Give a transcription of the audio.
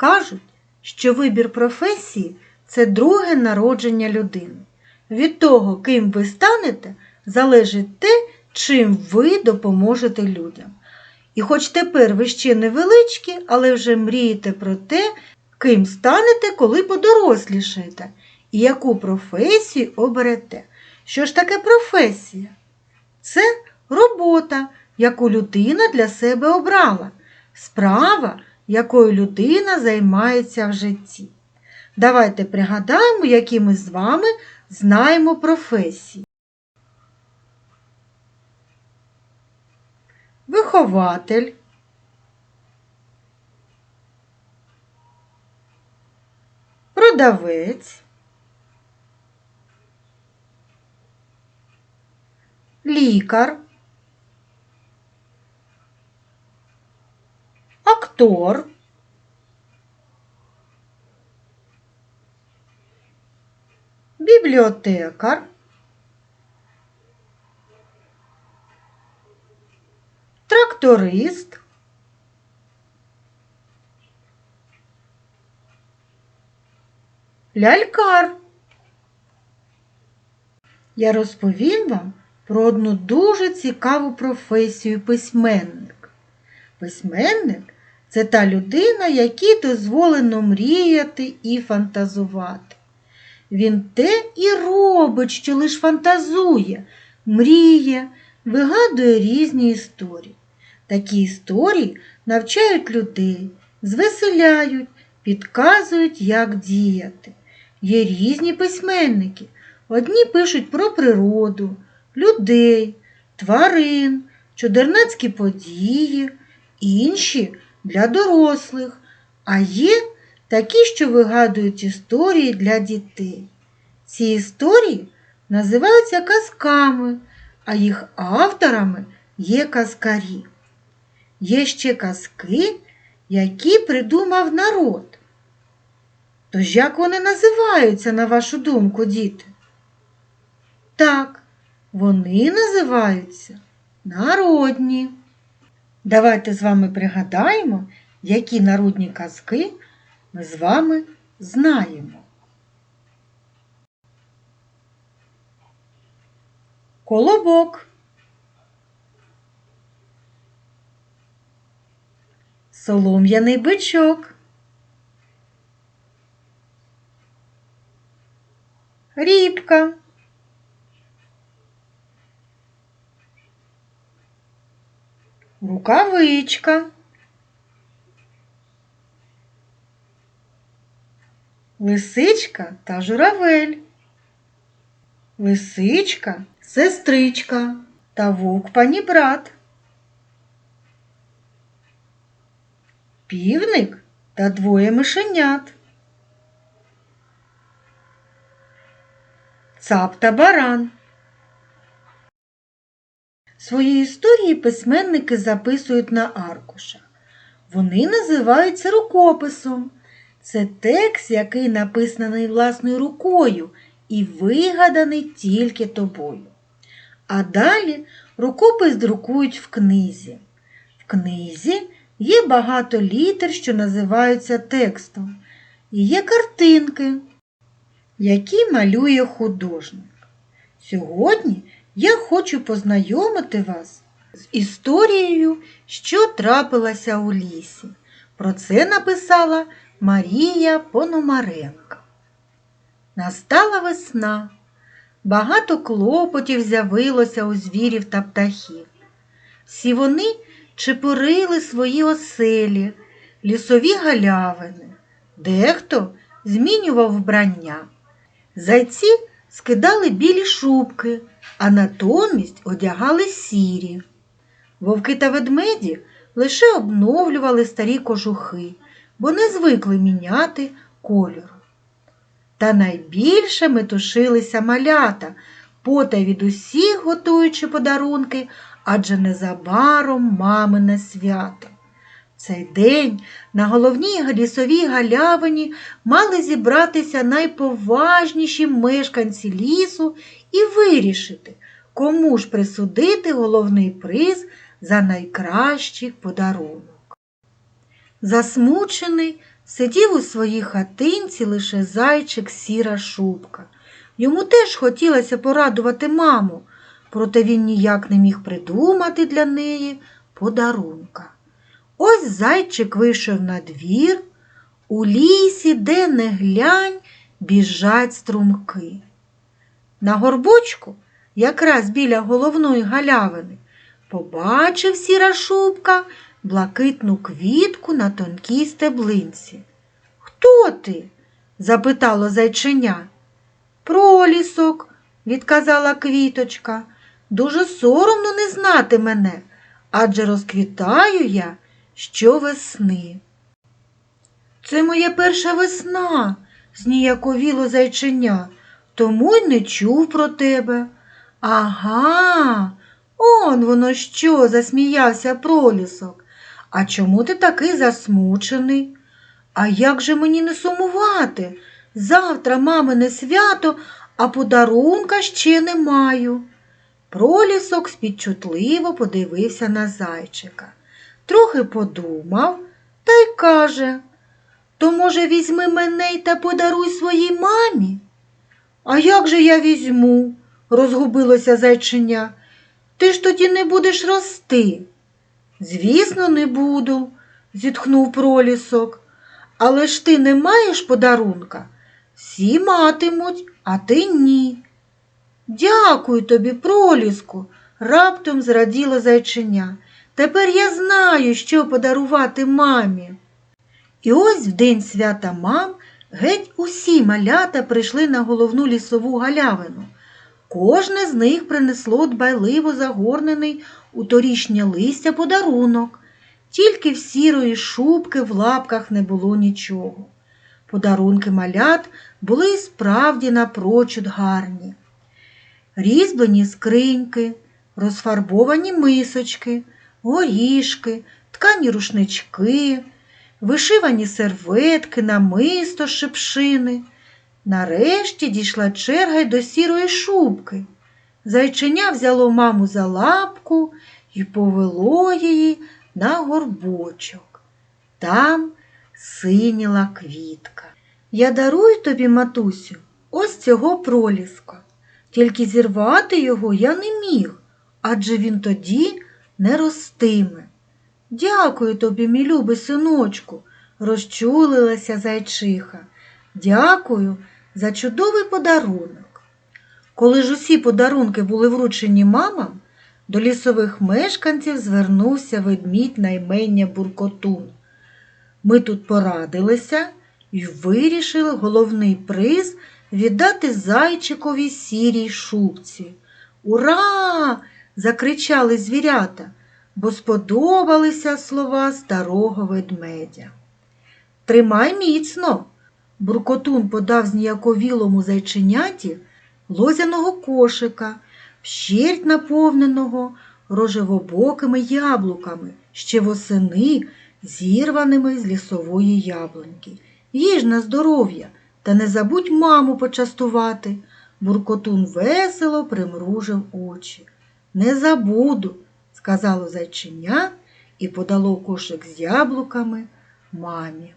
Кажуть, що вибір професії це друге народження людини. Від того, ким ви станете, залежить те, чим ви допоможете людям. І хоч тепер ви ще невеличкі, але вже мрієте про те, ким станете, коли подорослішаєте, і яку професію оберете. Що ж таке професія? Це робота, яку людина для себе обрала, справа, якою людина займається в житті. Давайте пригадаємо, які ми з вами знаємо професії. Вихователь, продавець, лікар, актор, бібліотекар, тракторист, лялькар. Я розповім вам про одну дуже цікаву професію письменник. Письменник це та людина, якій дозволено мріяти і фантазувати. Він те і робить, що лиш фантазує, мріє, вигадує різні історії. Такі історії навчають людей, звеселяють, підказують, як діяти. Є різні письменники. Одні пишуть про природу, людей, тварин, чудернацькі події, інші для дорослих, а є такі, що вигадують історії для дітей. Ці історії називаються казками, а їх авторами є казкарі. Є ще казки, які придумав народ. Тож як вони називаються, на вашу думку, діти? Так, вони називаються народні. Давайте з вами пригадаємо, які народні казки ми з вами знаємо. Колобок. Солом'яний бичок. Рібка. Рукавичка. Лисичка та журавель. Лисичка сестричка та вовк панібрат. Півник та двоє мишенят. Цап та баран. Свої історії письменники записують на аркушах. Вони називаються рукописом. Це текст, який написаний власною рукою і вигаданий тільки тобою. А далі рукопис друкують в книзі. В книзі є багато літер, що називаються текстом, і є картинки, які малює художник. Сьогодні я хочу познайомити вас з історією, що трапилася у лісі. Про це написала Марія Пономаренко. Настала весна. Багато клопотів з'явилося у звірів та птахів. Всі вони чепурили свої оселі, лісові галявини, дехто змінював вбрання. Зайці скидали білі шубки, а натомість одягали сірі. Вовки та ведмеді лише обновлювали старі кожухи, бо не звикли міняти кольору. Та найбільше метушилися малята, потай від усіх готуючи подарунки, адже незабаром мамине свято. Цей день на головній лісовій галявині мали зібратися найповажніші мешканці лісу і вирішити, кому ж присудити головний приз за найкращий подарунок. Засмучений, Сидів у своїй хатинці лише зайчик сіра шубка. Йому теж хотілося порадувати маму, проте він ніяк не міг придумати для неї подарунка. Ось зайчик вийшов на двір, у лісі, де не глянь, біжать струмки. На горбочку, якраз біля головної галявини, побачив сіра шубка блакитну квітку на тонкій стеблинці. Хто ти? запитало зайченя. Пролісок, відказала квіточка. Дуже соромно не знати мене, адже розквітаю я щовесни. Це моя перша весна, зніяковіло зайченя, тому й не чув про тебе. Ага, он воно що, засміявся пролісок. А чому ти такий засмучений? А як же мені не сумувати? Завтра мамине свято, а подарунка ще не маю. Пролісок спідчутливо подивився на зайчика. Трохи подумав та й каже То, може, візьми мене й та подаруй своїй мамі? А як же я візьму? розгубилося зайчиня. Ти ж тоді не будеш рости. Звісно, не буду, зітхнув пролісок. Але ж ти не маєш подарунка? Всі матимуть, а ти ні. Дякую тобі, проліску, раптом зраділо зайчиня. Тепер я знаю, що подарувати мамі. І ось в день свята мам геть усі малята прийшли на головну лісову галявину. Кожне з них принесло дбайливо загорнений у торішнє листя подарунок. Тільки в сірої шубки в лапках не було нічого. Подарунки малят були й справді напрочуд гарні. Різьблені скриньки, розфарбовані мисочки, горішки, ткані рушнички, вишивані серветки, намисто шипшини. Нарешті дійшла черга й до сірої шубки. Зайченя взяло маму за лапку і повело її на горбочок. Там синіла квітка. Я дарую тобі, матусю, ось цього проліска. Тільки зірвати його я не міг, адже він тоді не ростиме. Дякую тобі, мій любий синочку, розчулилася зайчиха. Дякую за чудовий подарунок. Коли ж усі подарунки були вручені мамам, до лісових мешканців звернувся ведмідь на імення Буркотун. Ми тут порадилися і вирішили головний приз віддати зайчикові сірій шубці. Ура! Закричали звірята, бо сподобалися слова старого ведмедя. Тримай міцно. Буркотун подав зніяковілому зайченяті лозяного кошика, вщерть наповненого рожевобокими яблуками, ще восени зірваними з лісової яблуньки. Їж на здоров'я, та не забудь маму почастувати. Буркотун весело примружив очі. Не забуду, сказало зайчиня і подало кошик з яблуками мамі.